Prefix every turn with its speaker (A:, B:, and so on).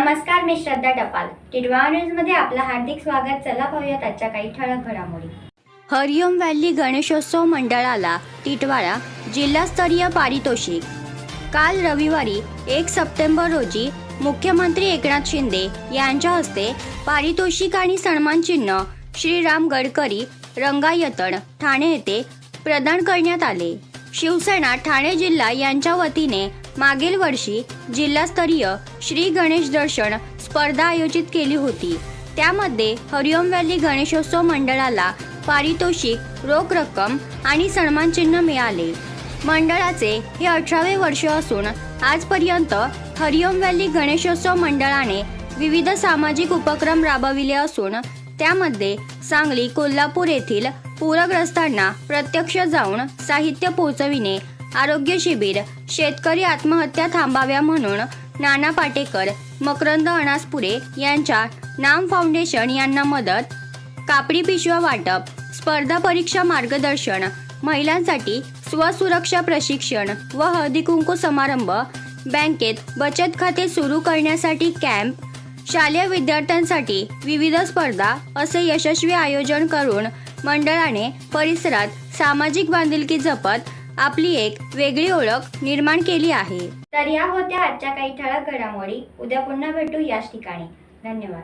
A: मी श्रद्धा टपाल. टिडवा न्यूजमध्ये आपलं हार्दिक स्वागत. चला पाहूयात आजच्या काही ठळक घडामोडी. हरिओम व्हॅली गणेशोत्सव मंडळाला टिटवाळा जिल्हास्तरीय पारितोषिक. काल रविवारी एक सप्टेंबर रोजी मुख्यमंत्री एकनाथ शिंदे यांच्या हस्ते पारितोषिक आणि सन्मान चिन्ह श्रीराम गडकरी रंगायतण ठाणे येथे प्रदान करण्यात आले. शिवसेना ठाणे जिल्हा यांच्या वतीने मागील वर्षी जिल्हास्तरीय श्री गणेश दर्शन स्पर्धा आयोजित केली होती. त्यामध्ये हरिओम व्हॅली गणेशोत्सव मंडळाला पारितोषिक रोख रक्कम आणि सन्मानचिन्ह मिळाले. मंडळाचे हे अठरावे वर्ष असून आजपर्यंत हरिओम व्हॅली गणेशोत्सव मंडळाने विविध सामाजिक उपक्रम राबविले असून त्यामध्ये सांगली कोल्हापूर येथील पूरग्रस्तांना प्रत्यक्ष जाऊन साहित्य पोहोचविणे आरोग्य शिबिर. शेतकरी आत्महत्या थांबाव्या म्हणून नाना पाटेकर मकरंद अनासपुरे यांच्या नाम फाउंडेशन यांना मदत. कापडी पिशव्या वाटप स्पर्धा परीक्षा मार्गदर्शन महिलांसाठी स्वसुरक्षा प्रशिक्षण व हळदी कुंकू समारंभ. बँकेत बचत खाते सुरू करण्यासाठी कॅम्प. शालेय विद्यार्थ्यांसाठी विविध स्पर्धा असे यशस्वी आयोजन करून मंडळाने परिसरात सामाजिक बांधिलकी जपत आपली एक वेगळी ओळख निर्माण केली आहे. तर या होत्या आजच्या काही ठळक घडामोडी. उद्या पुन्हा भेटू याच ठिकाणी. धन्यवाद.